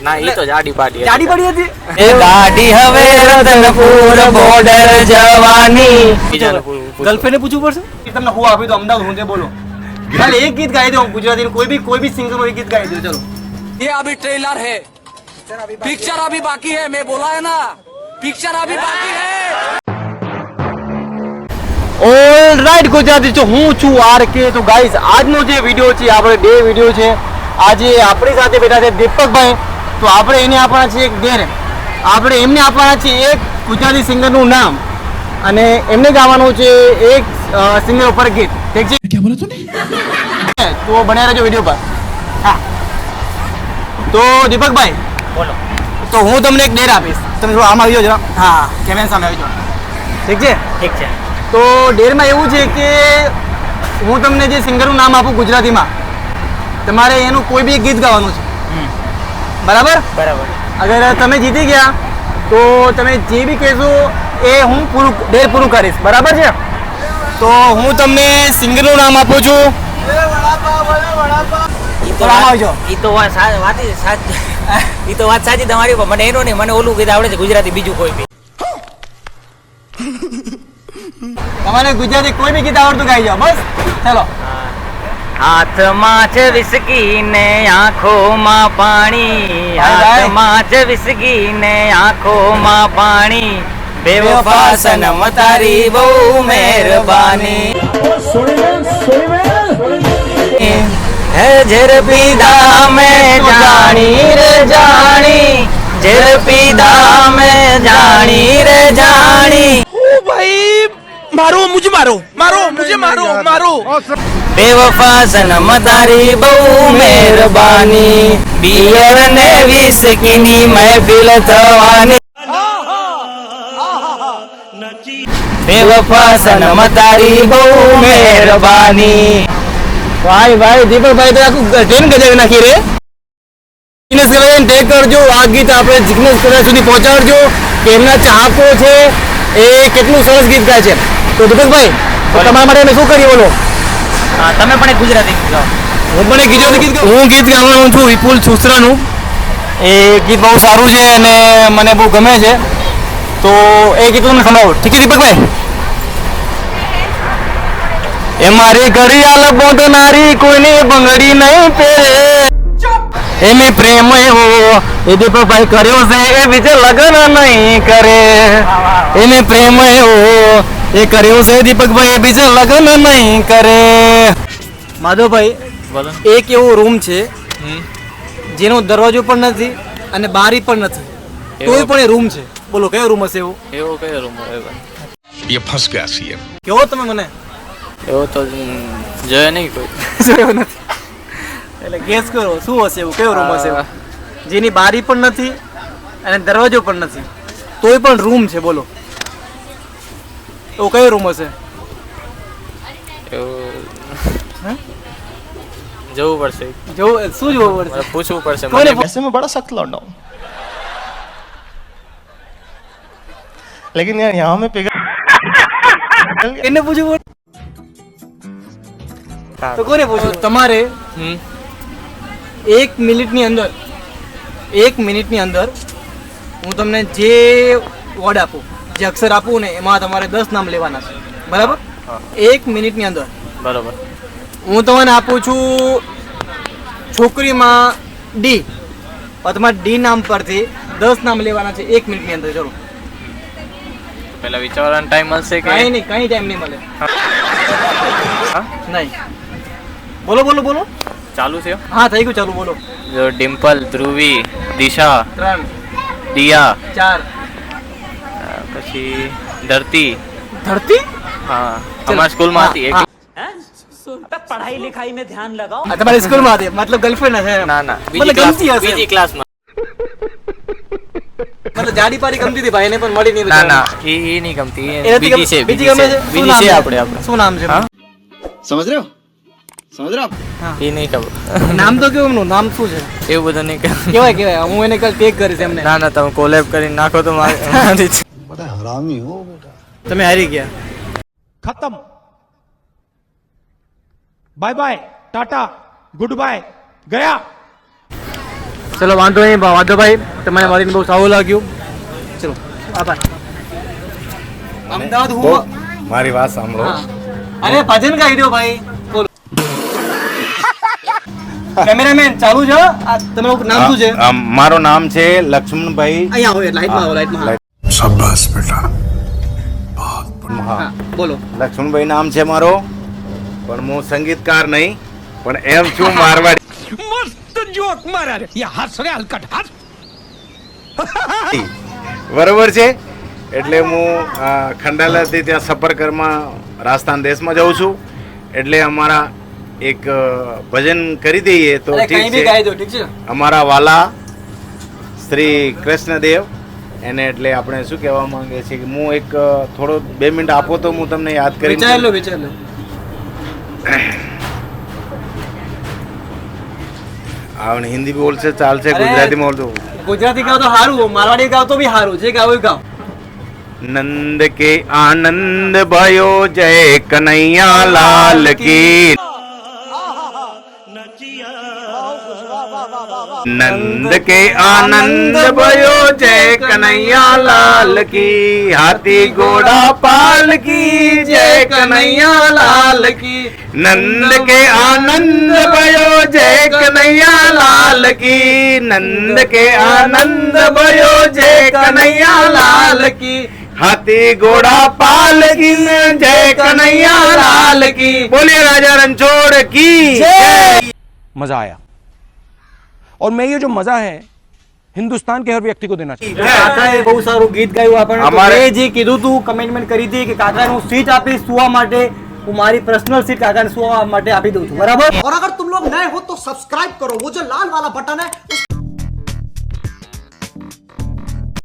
ના એ તો જાડી પાડી જાડી પડી હતી એ ગાડી હવે રતનપુર બોર્ડર જવાની બીજાનું પૂરું પૂછો. ગર્લફ્રેન્ડને પૂછવું પડશે કે તમને હું આપ્યું તો અમદાવાદ હું તે બોલો ખાલી એક ગીત ગાઈ દો ગુજરાતી કોઈ બી કોઈ બી સિંગર એક ગીત ગાઈ દો ચલો ये अभी ट्रेलर है पिक्चर अभी बाकी है मैं बोला है ना पिक्चर अभी बाकी है ઓલ રાઈટ ગુજરાતી તો હું છું આર કે તો ગાઈઝ આજનો જે વિડીયો છે આપણે બે વિડીયો છે આજે આપણી સાથે બેઠા છે દીપકભાઈ તો આપણે એને આપવાના છે એક ગેર આપણે એમને આપવાના છે એક ગુજરાતી સિંગરનું નામ. અને એમને ગાવાનું છે એક સિંગર ઉપર ગીત. ઠીક છે? ક્યાં બોલો તું તો બન્યા રહેજો વીડિયો પર. હા. તો દીપકભાઈ બોલો. તો હું તમને એક ડેર આપીશ. તમે જો આમ આવી જરા હા કેમેરા સામે આવી જાઓ ઠીક છે? ઠીક છે. તો ડેરમાં એવું છે કે હું તમને જે સિંગરનું નામ આપું ગુજરાતીમાં તમારે એનું કોઈ બી ગીત ગાવાનું છે. બરાબર? બરાબર. અગર તમે જીતી ગયા તો તમે જે બી કહેશો એ હું પૂરું ડેર પૂરું કરીશ. બરાબર છે? તો હું તમને સિંગરનું નામ આપું છું. એ તો આવજો. ઈ તો વાત સાચ- તો વાત સાચી તમારી પણ મને એનો નહીં મને ઓલું ગીત આવડે છે ગુજરાતી બીજું કોઈ બી તમારે ગુજરાતી કોઈ બી ગીત આવડતું ગાઈ જાઓ બસ. ચલો. હાથમાં છે વિસકી ને આંખોમાં પાણી. ભાઈ. હાથમાં છે વિસકી ને આંખોમાં પાણી. બેવફા સનમ તારી બહુ મહેરબાની. હે જેર પીધા મે જાણી રે જાણી. જેર પીધા મે જાણી રે જાણી. મારો મુજ મારો મારો મુજે મારો મારો. બેવફા સનમ તારી બહુ મહેરબાની. બિયર ને વિસકીની મહેફિલ થવાની. બેવફા સનમ તારી બહુ મહેરબાની. ભાઈ ભાઈ દીપકભાઈ તો આખું ટ્રેન ગજાવી નાખી રે. જિગ્નેશ કરાય ટેક કરજો આ ગીત આપણે જિગ્નેશ કરાય સુધી પહોંચાડજો એમના ચાહકો છે એ કેટલું સરસ ગીત ગાય છે. તો દીપકભાઈ તમારા માટે અમે શું કરીએ બોલો. તમે પણ એક ગુજરાતી ગીત ગાઓ. હું પણ એક ગુજરાતી ગીત હું ગીત ગાવાનું છું વિપુલ સુસરાનું એ ગીત બહુ સારું છે અને મને બહુ ગમે છે. તો એ ગીત તમે સંભળાવો. ઠીક છે દીપકભાઈ? એ મારી ઘડિયાળ બોંધનારી કોઈની બંગડી નહીં પહેરે. એમે પ્રેમ એવો એ દીપકભાઈ કર્યો છે એ બીજે લગ્ન નહીં કરે. એને પ્રેમ એવો એ કર્યો છે દીપકભાઈ એ બીજે લગ્ન નહીં કરે. માધવભાઈ એક એવો રૂમ છે જેનો દરવાજો પણ નથી અને બારી પણ નથી. કોઈ પણ એ રૂમ છે. બોલો કયો રૂમ હશે એવો? એવો કયો રૂમ હોય ફસ ગયા છીએ કેવો તમે મને? એવો તો જોયો નહીં કોઈ. જોયો નથી. એટલે ગેસ કરો શું હશે એવું? કયો રૂમ હશે જેની બારી પણ નથી અને દરવાજો પણ નથી. તોય પણ રૂમ છે બોલો. એવો કયો રૂમ હશે એવું જવું પડશે જોવું શું જોવું પડશે મારે પૂછવું પડશે કોને મને ऐसे में बड़ा सख्त लौंडा हूं लेकिन यार यहाँ में पिघल એને પૂછવું પડે? તો કોને પૂછવું તમારે હમ. એક મિનિટની અંદર એક મિનિટની અંદર હું તમને જે વર્ડ આપું જે અક્ષર આપું ને એમાં તમારે દસ નામ લેવાના છે. બરાબર? એક મિનિટની અંદર. બરાબર. હું તમને આપું છું છોકરીમાં ડી તમારે ડી નામ પરથી દસ નામ લેવાના છે એક મિનિટની અંદર જરૂર. પેલા વિચારવાનો ટાઈમ મળશે કે? કઈ નહીં કઈ ટાઈમ નહીં મળે. હા? નહીં. બોલો બોલો બોલો. ચાલુ છે હા થઈ ગયું ચાલુ બોલો. જો ડિમ્પલ ધ્રુવી દિશા ત્રણ. દિયા. ચાર. પછી ધરતી ધરતી હા અમારા સ્કૂલમાં હતી એક હા. पढ़ाई लिखाई में ध्यान लगाओ આ તમારી સ્કૂલમાં હતી મતલબ ગર્લફ્રેન્ડ હશે એમ. ના ના મતલબ બીજી ક્લાસ ગમતી હશે બીજી ક્લાસમાં મતલબ જાડી પાડી ગમતી હતી ભાઈ એને પણ મળી નહીં ના ના બિચારાને. એ એ નહીં ગમતી એ એ નથી બીજી છે ગમ- બીજી ગમે છે છે શું બીજી નામ છે આપણે આપણે શું નામ છે હા? समझ रहे हो समझ रहे हो आप એ નહીં ખબર નામ તો કેવું એમનું નામ શું છે એવું બધું નહીં ખબર કેવાય કેવાય હું એને કાલ ટેગ કરીશ એમને ના ના તમે કોલેબ કરીને નાખો તો મારે બધા હરામી હો બેટા. તમે હારી ગયા. ખતમ. Bye bye tata good bye ગયા. ચલો વાંધો નહીં વાંધો ભાઈ. તમારે મળીને બહુ સારું લાગ્યું. ચલો આભાર. અમદાવાદ હું મારી વાત સાંભળો. અરે ભજન ગાઈ દો ભાઈ. કેમેરામેન ચાલુ છે? તમારું નામ શું છે? મારું નામ છે લક્ષ્મણભાઈ. અહીંયા હોય લાઈટમાં લાઈટમાં શાબાશ બેટા. બોલો. લક્ષ્મણભાઈ નામ છે મારો પણ હું સંગીતકાર નહીં પણ એમ છું મારવાડી. મસ્ત જોક મારા રે. યા હસ રે હલકટ હસ બરોબર છે એટલે હું ખંડાલાથી ત્યાં સફરકરમાં રાજસ્થાન દેશમાં જાઉં છું. એટલે અમારા એક ભજન કરી દઈએ તો ઠીક છે. અમારા વાલા શ્રી કૃષ્ણદેવ એને એટલે આપણે શું કહેવા માંગે છે કે હું એક થોડો બે મિનિટ આપો તો હું તમને યાદ કરી વિચાર લો વિચાર લો. આવડે હિન્દી બોલશે ચાલશે ગુજરાતી બોલતો ગુજરાતી ગાવ તો સારું મારવાડી ગાવ તો બી સારું જે ગાવ એ ગાવ. નંદ કે આનંદ ભયો જય કનૈયા લાલ કી. નંદ કે આનંદ ભયો જય કનૈયા લાલ કી હાથી ઘોડા પાલ કી જય કનૈયા લાલ કી નંદ કે આનંદ ભયો જય કનૈયા લાલ કી નંદ કે આનંદ ભયો જય કનૈયા લાલ કી હાથી ઘોડા પાલ કી જય કનૈયા લાલ કી બોલીએ રાજા રણછોડ કી જય મજા આયા और मैं ये जो मजा है हिंदुस्तान के हर व्यक्ति को देना चाहिए કાકાએ બહુ સારું ગીત ગાયું આપણને તો અમારે- મેં જે કીધું તું કમેન્ટમેન્ટ કરી હતી કે કાકાને હું સીટ આપીશ સુવા માટે હું મારી પર્સનલ સીટ કાકાને સુવા માટે આપી દઉં છું બરાબર और अगर तुम लोग नए हो तो सब्सक्राइब करो वो जो लाल वाला बटन है उस